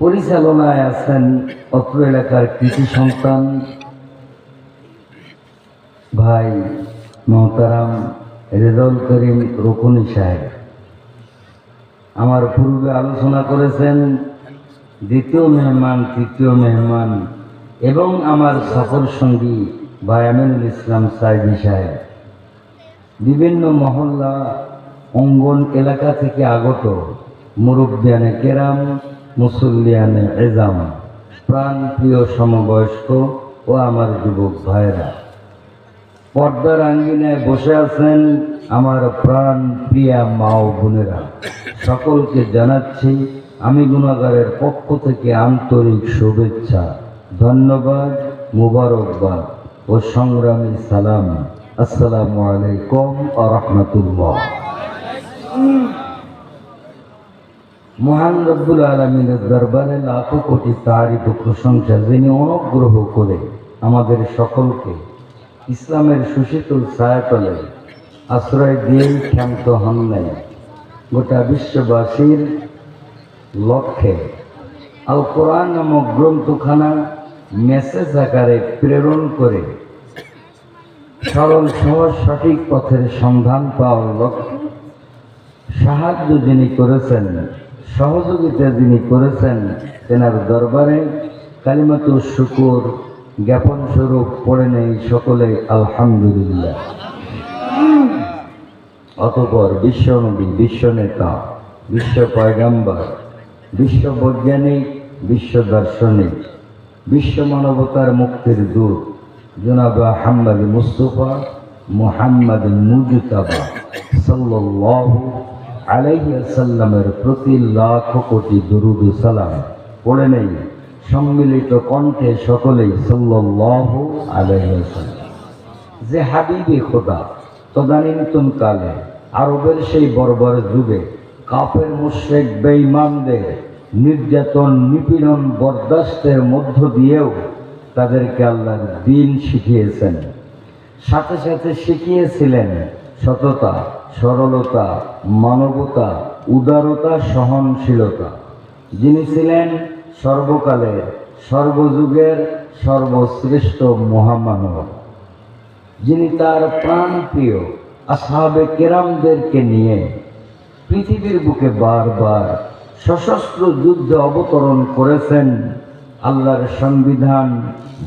পরিচালনায় আছেন অত্র এলাকার কৃষি সন্তান ভাই মহতারাম রেজাউল করিম রকুনি সাহেব। আমার পূর্বে আলোচনা করেছেন দ্বিতীয় মেহমান, তৃতীয় মেহমান এবং আমার সফর সঙ্গী ভাই আমিনুল ইসলাম সাইদি সাহেব। বিভিন্ন মহল্লা অঙ্গন এলাকা থেকে আগত মুরব্বিয়ানে কেরাম, মুসল্লিয়ানে এজাম প্রাণ প্রিয় সমবয়স্ক ও আমার যুবক ভাইরা পর্দার আঙ্গিনায় বসে আছেন আমার প্রাণ প্রিয়া মা ও বোনেরা। সকলকে জানাচ্ছি আমি গুণাগারের পক্ষ থেকে আন্তরিক শুভেচ্ছা, ধন্যবাদ, মুবারকবাদ ও সংগ্রামী সালাম। আসসালামু আলাইকুম আ রহমতুল্লাহ। মহান রব্বুল আলমিনের দরবারে লাখো কোটি তারিফ প্রশংসা যিনি অনুগ্রহ করে আমাদের সকলকে ইসলামের সুশীতল ছায়াতলে আশ্রয় দিয়েই ক্ষান্ত হন নাই। গোটা বিশ্ববাসীর লক্ষ্যে আল কোরআন নামক গ্রন্থখানা মেসেজ আকারে প্রেরণ করে সরল সহজ সঠিক পথের সন্ধান পাওয়ার লক্ষ্যে সাহায্য যিনি করেছেন সহযোগিতা যিনি করেছেন তেনার দরবারে কালিমাতুর শুকুর জ্ঞাপন স্বরূপ পড়ে নেই সকলে, আলহামদুলিল্লাহ। অতপর বিশ্বনবী, বিশ্বনেতা, বিশ্ব পয়গাম্বার, বিশ্ব বৈজ্ঞানিক, বিশ্ব দার্শনিক, বিশ্ব মানবতার মুক্তির দূত, জনাবা হাম্মাদ মুস্তফা মুহাম্মদ মুজতাবা সাল্লাল্লাহু আলাইহি সাল্লামের প্রতি লাখ কোটি দুরুদ সালাম পড়ে নেই, সম্মিলিত কণ্ঠে সকলেই সাল্লাল্লাহু আলাইহি সাল্লাম। যে হাবিবে খোদা, তদানীন্তন কালে আরবের সেই বর্বর যুগে কাপের মুশ্রেক বেঈমানদের নির্যাতন, নিপীড়ন, বরদাস্তের মধ্য দিয়েও তাদেরকে আল্লাহর দিন শিখিয়েছেন। সাথে সাথে শিখিয়েছিলেন সততা সরলতা, মানবতা, উদারতা, সহনশীলতা। যিনি ছিলেন সর্বকালের, সর্বযুগের, সর্বশ্রেষ্ঠ মহামানব। যিনি তার প্রাণ প্রিয় আসাবে কেরামদেরকে নিয়ে পৃথিবীর বুকে বারবার সশস্ত্র যুদ্ধে অবতরণ করেছেন আল্লাহর সংবিধান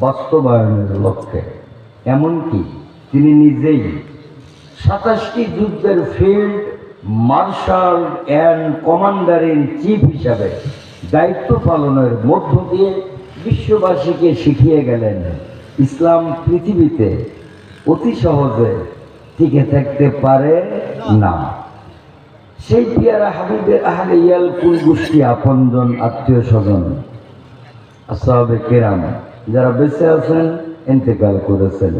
বাস্তবায়নের লক্ষ্যে। এমনকি তিনি নিজেই সাতাশটি যুদ্ধের field marshal and commander in chief হিসাবে দায়িত্ব পালনের মধ্য দিয়ে বিশ্ববাসীকে শিখিয়ে গেলেন, ইসলাম পৃথিবীতে অতি সহজে টিকে থাকতে পারে না। সেই পিয়ারা হাবিবের আহলে ইয়াল কুল গোষ্ঠী আপনজন আত্মীয় স্বজন আসাবে কেরাম যারা বেঁচে আছেন, ইন্তেকাল করেছেন,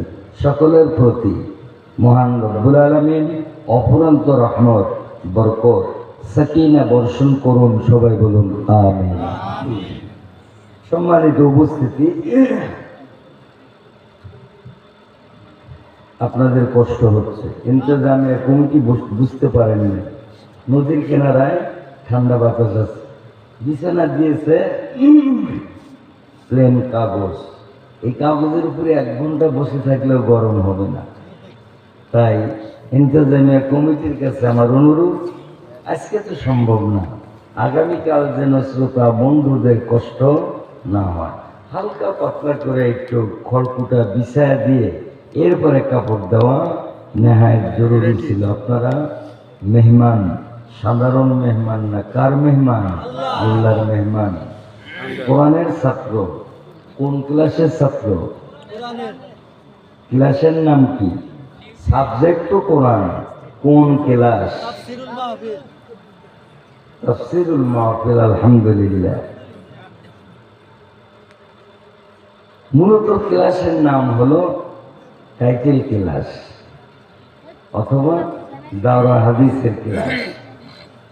সকলের প্রতি মহান রব্বুল আলমিন অফুরন্ত রহমত, বরকত, সাকিনা বর্ষণ করুন, সবাই বলুন, আমিন। সম্মানিত উপস্থিতি, আপনাদের কষ্ট হচ্ছে। ইন্তজামে কমিটি বুঝতে পারেননি। নদীর কিনারায় ঠান্ডা বাতাস আছে। বিছানা দিয়েছে প্লেন কাগজ। এই কাগজের উপরে এক ঘণ্টা বসে থাকলেও গরম হবে না। তাই ইন্তজামিয়া কমিটির কাছে আমার অনুরোধ আজকে তো সম্ভব না। আগামীকাল যেন শ্রোতা বন্ধুদের কষ্ট না হয়। হালকা পাতলা করে একটু খড়কুটা বিছায়া দিয়ে এরপরে কাপড় দেওয়া নেহায় জরুরি ছিল। আপনারা মেহমান সাধারণ মেহমান না কার মেহমান? আল্লাহর মেহমান। কোরআনের ছাত্র কোন ক্লাসের ছাত্র? ক্লাসের নাম কি? সাবজেক্ট তো কোরআন। কোন ক্লাস? তফসিরুল মাহফিল, আলহামদুলিল্লাহ। মূলত ক্লাসের নাম হলো টাইটেল ক্লাস অথবা দাওরা হাদিসের ক্লাস।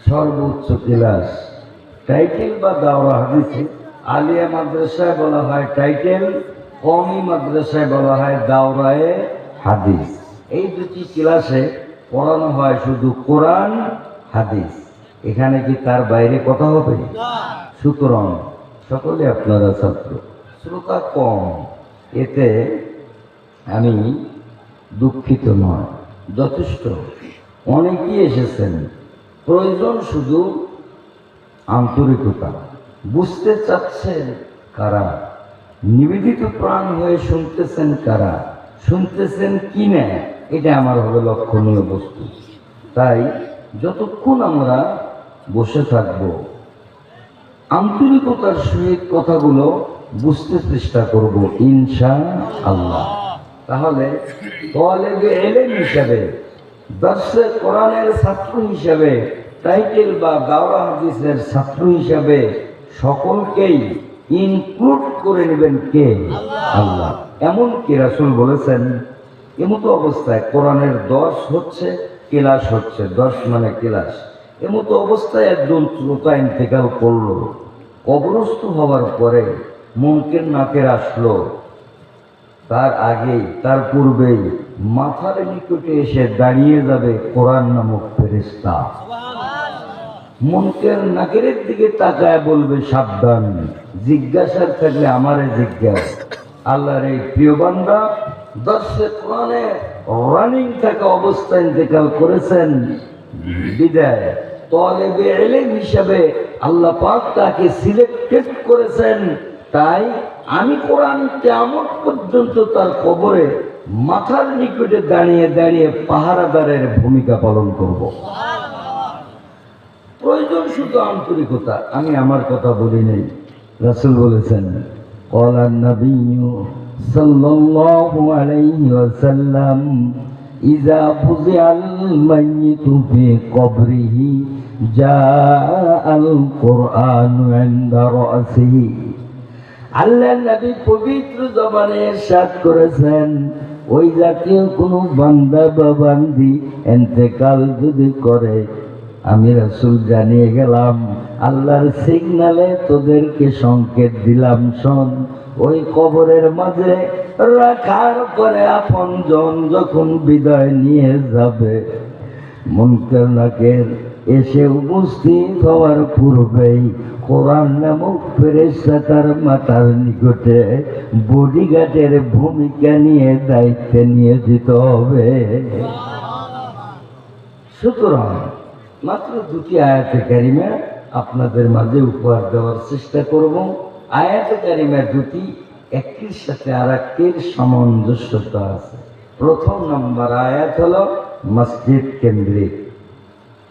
সর্বোচ্চ ক্লাস। টাইটেল বা দাওরা হাদিসে আলিয়া মাদ্রাসায় বলা হয় টাইটেল, কমি মাদ্রাসায় বলা হয় দাওরায়ে হাদিস। এই দুটি ক্লাসে পড়ানো হয় শুধু কোরআন হাদিস এখানে কি তার বাইরে কথা হবে? সুতরাং সকলে আপনারা ছাত্র শ্রোতা কম এতে আমি দুঃখিত নয় যথেষ্ট। অনেকেই এসেছেন প্রয়োজন শুধু আন্তরিকতা। বুঝতে চাচ্ছেন কারা? নিবেদিত প্রাণ হয়ে শুনতেছেন কারা? শুনতেছেন কি না এটা আমার হবে লক্ষণীয় বস্তু। তাই যতক্ষণ আমরা বসে থাকব, আন্তরিকতার সহিত কথাগুলো বুঝতে চেষ্টা করব ইনশা আল্লাহ তাহলে এলেন হিসাবে, দর্শে কোরআনের ছাত্র হিসাবে, টাইটেল বা দাওরা হাদিসের ছাত্র হিসাবে সকলকেই ইনক্লুড করে নেবেন কে? আল্লাহ। এমন কি রাসুল বলেছেন এমতো অবস্থায় কোরআনের দশ হচ্ছে ক্লাস হচ্ছে। দশ মানে ক্লাস। এমতো অবস্থায় একজন শ্রোতা ইন্তেকাল করল কবরস্থ হওয়ার পরে মুমকিন নাকের আসলো। তার আগেই তার পূর্বেই মাথার নিকটে এসে দাঁড়িয়ে যাবে কোরআন নামক ফেরেস্তা মনকের নাকের দিকে তাকায় বলবে সাবধান জিজ্ঞাসার থাকলে আমারে জিজ্ঞাসা। আল্লাহর এই প্রিয় বান্দা দর্শে কোরআনে রানিং থাকা ইন্তেকাল করেছেন। বিদায়। তলেবে হিসাবে আল্লাহ পাক তাকে সিলেক্টেড করেছেন। তাই আমি কোরআন কেমন পর্যন্ত তার কবরে মাথার নিকটে দাঁড়িয়ে দাঁড়িয়ে পাহারাদারের ভূমিকা পালন করব। প্রয়োজন শুধু আন্তরিকতা। আমি আমার কথা বলি নাই। রাসুল বলেছেন কলার নবী صلى الله عليه وسلم إذا فزع الميت في قبره جاء القرآن عند رأسه আল্লাহ নবী পবিত্র জবানে সাত করেছেন ওই জাতীয় কোনো বান্দা বা বান্দি এন্তেকাল যদি করে আমি রাসুল জানিয়ে গেলাম আল্লাহর সিগনালে তোদেরকে সংকেত দিলাম শোন ওই কবরের মাঝে রাখার পরে আপন জন যখন বিদায় নিয়ে যাবে মুনকার নাকের এসে উপস্থিত হওয়ার পূর্বেই কোরআন নামক ফেরেশতা তার মাতার নিকটে বডিগার্ডের ভূমিকা নিয়ে দায়িত্বে নিয়ে যেতে হবে। সুতরাং মাত্র দুটি আয়াতে কারিমা আপনাদের মাঝে উপহার দেওয়ার চেষ্টা করব। আয়াতে কারিমা দুটি, একটির সাথে আর একটির সামঞ্জস্যতা আছে। প্রথম নম্বর আয়াত হলো মসজিদ কেন্দ্রিক।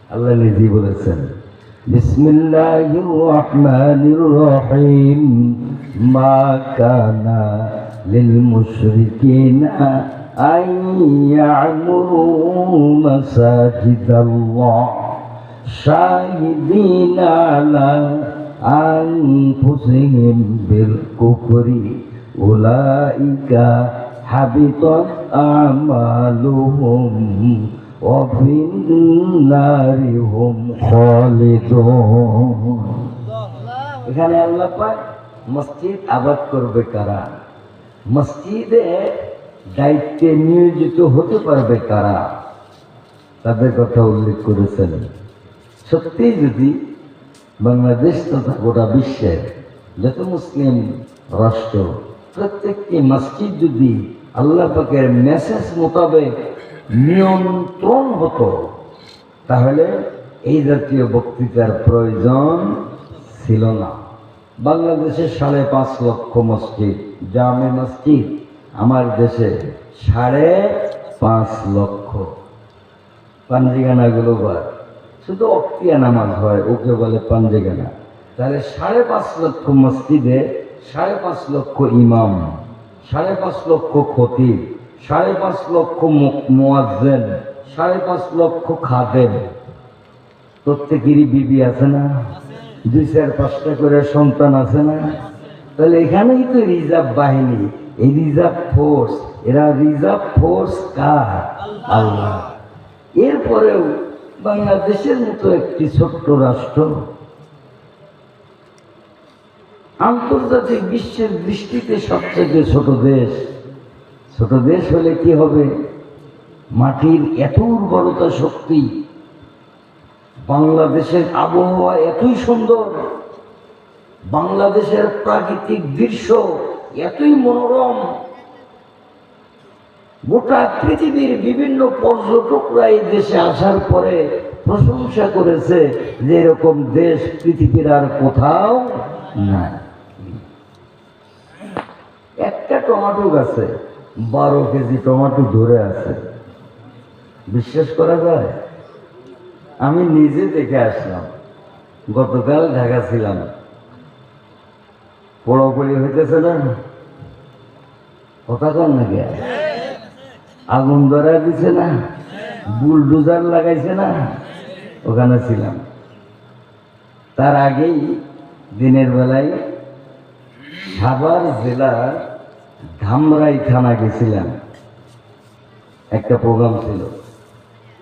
আল্লাহ নিজেই বলেছেন, বিসমিল্লাহির বিল কুফরি উলাইকা হাবিতত আমালুহুম وفي النار هم خالدون এখানে আল্লাহ পাক মসজিদ আবাদ করবে কারা মসজিদে দায়িত্বে নিয়োজিত হতে পারবে কারা তাদের কথা উল্লেখ করেছেন সত্যি যদি বাংলাদেশ তথা গোটা বিশ্বের যত মুসলিম রাষ্ট্র, প্রত্যেকটি মসজিদ যদি আল্লাহ পাকের মেসেজ মোতাবেক নিয়ন্ত্রণ হতো, তাহলে এই জাতীয় বক্তৃতার প্রয়োজন ছিল না। বাংলাদেশে সাড়ে পাঁচ লক্ষ মসজিদ, জামে মসজিদ, আমার দেশে সাড়ে পাঁচ লক্ষ। পাঞ্জিগানাগুলো বার শুধু অক্তিয়া নামাজ হয়, ওকে বলে পাঞ্জিগানা তাহলে সাড়ে পাঁচ লক্ষ মসজিদে সাড়ে পাঁচ লক্ষ ইমাম, সাড়ে পাঁচ লক্ষ খতিব, সাড়ে পাঁচ লক্ষ মোয়াজ্জেন, সাড়ে পাঁচ লক্ষ খাদেম। প্রত্যেকেরই বিবি আছে না? দুই চার পাঁচটা করে সন্তান আছে না? তাহলে এখানেই তো রিজার্ভ বাহিনী। এই রিজার্ভ ফোর্স, এরা রিজার্ভ ফোর্স কার? আল্লাহ। এরপরেও বাংলাদেশের মতো একটি ছোট্ট রাষ্ট্র। আন্তর্জাতিক বিশ্বের দৃষ্টিতে সবচেয়ে ছোট দেশ। ছোট দেশ হলে কি হবে? মাটির এত উর্বরতা শক্তি। বাংলাদেশের আবহাওয়া এতই সুন্দর। বাংলাদেশের প্রাকৃতিক দৃশ্য এতই মনোরম। গোটা পৃথিবীর বিভিন্ন পর্যটকরা এই দেশে আসার পরে প্রশংসা করেছে যে এরকম দেশ পৃথিবীর আর কোথাও নাই। একটা টমাটো গাছে বারো কেজি টমাটো ধরে আছে। বিশ্বাস করা যায়? আমি নিজে দেখে আসলাম। গতকাল ঢাকা ছিলাম পড়াপড়ি হইতেছে না? কথা কর নাকি আগুন ধরা দিছে না, বুলডোজার লাগাইছে না, ওখানে ছিলাম। তার আগেই দিনের বেলায় সাভার জেলার ধামরাই থানা গেছিলাম। একটা প্রোগ্রাম ছিল।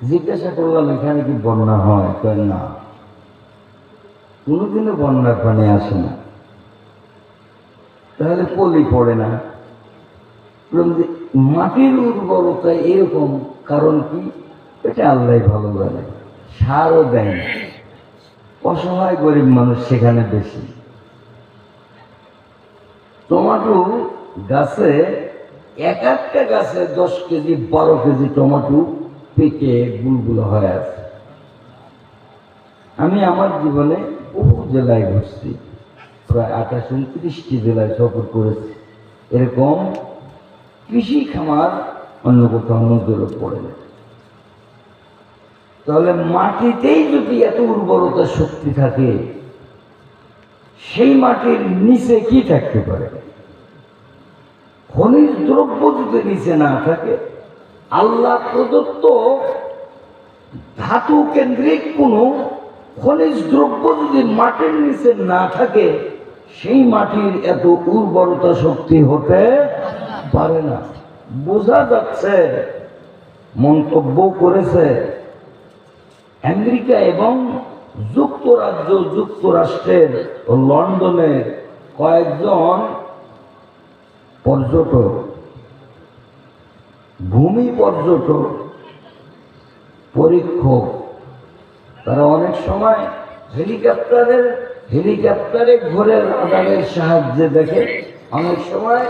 জিজ্ঞাসা করলাম, এখানে কি বন্যা হয়? কয়, না। কোনোদিনও বন্যার পানি আসে না। তাহলে পলি পড়ে না। মাটির উর্বরতা এরকম, কারণ কি? এটা আল্লাহ ভালো জানে, সারও দেয় না। অসহায় গরিব মানুষ সেখানে বেশি। টমাটো গাছে এক একটা গাছে দশ কেজি, বারো কেজি টমাটো পেকে গুলগুলো হয়ে আছে। আমি আমার জীবনে বহু জেলায় ঘুরছি, প্রায় আঠাশ, উনত্রিশটি জেলায় সফর করেছি। এরকম কৃষি খামার অন্য কোথাও নজরে পড়ে না। তাহলে মাটিতেই যদি এত উর্বরতা শক্তি থাকে, সেই মাটির নিচে কি থাকতে পারে? খনিজ দ্রব্য যদি নিচে না থাকে, আল্লাহ প্রদত্ত ধাতু কেন্দ্রিক কোনো খনিজ দ্রব্য যদি মাটির নিচে না থাকে, সেই মাটির এত উর্বরতা শক্তি হতে পারে না। বোঝা যাচ্ছে, মন্তব্য করেছে আমেরিকা এবং যুক্তরাজ্য, যুক্তরাষ্ট্রের ও লন্ডনের কয়েকজন পর্যটক, ভূমি পর্যটক, পরীক্ষক, তারা অনেক সময় হেলিকপ্টারের, হেলিকপ্টারে ঘুরে রাডারের সাহায্যে দেখে, অনেক সময়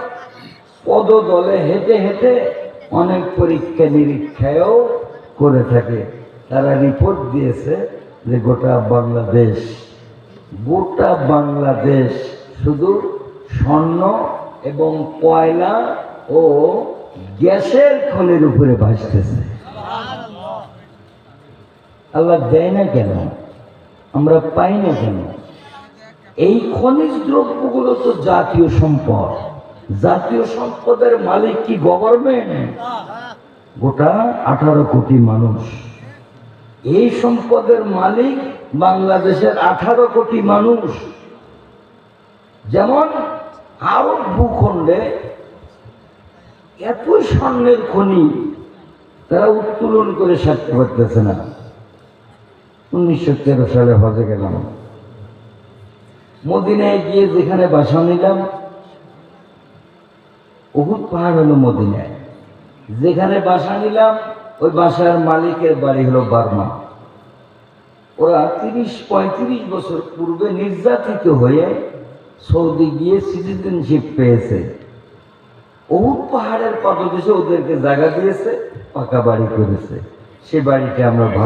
পদদলে হেঁটে হেঁটে অনেক পরীক্ষা নিরীক্ষায়ও করে থাকে। তারা রিপোর্ট দিয়েছে যে গোটা বাংলাদেশ গোটা বাংলাদেশ শুধু স্বর্ণ এবং কয়লা ও গ্যাসের খনির উপরে ভাসতেছে। আল্লাহ দেয় না কেন? আমরা পাই না কেন? এই খনিজ দ্রব্যগুলো তো জাতীয় সম্পদ। জাতীয় সম্পদের মালিক কি গভর্নমেন্ট গোটা আঠারো কোটি মানুষ। এই সম্পদের মালিক বাংলাদেশের আঠারো কোটি মানুষ। যেমন আরব ভূখণ্ডে এতই স্বর্ণের খনি, তারা উত্তোলন করে সারতে পারতেছে না। উনিশশো তেরো সালে হজে গেলাম। মদিনায় গিয়ে যেখানে বাসা নিলাম উহুদ পাহাড় হলো মদিনায়। যেখানে বাসা নিলাম, ওই বাসার মালিকের বাড়ি হলো বার্মা। ওরা তিরিশ, পঁয়ত্রিশ বছর পূর্বে নির্যাতিত হয়ে সৌদি গিয়ে সিটিজেনশিপ পেয়েছে। উহুদ পাহাড়ের পাদদেশে ওদেরকে জায়গা দিয়েছে, পাকা বাড়ি করেছে। সে বাড়িটা আমরা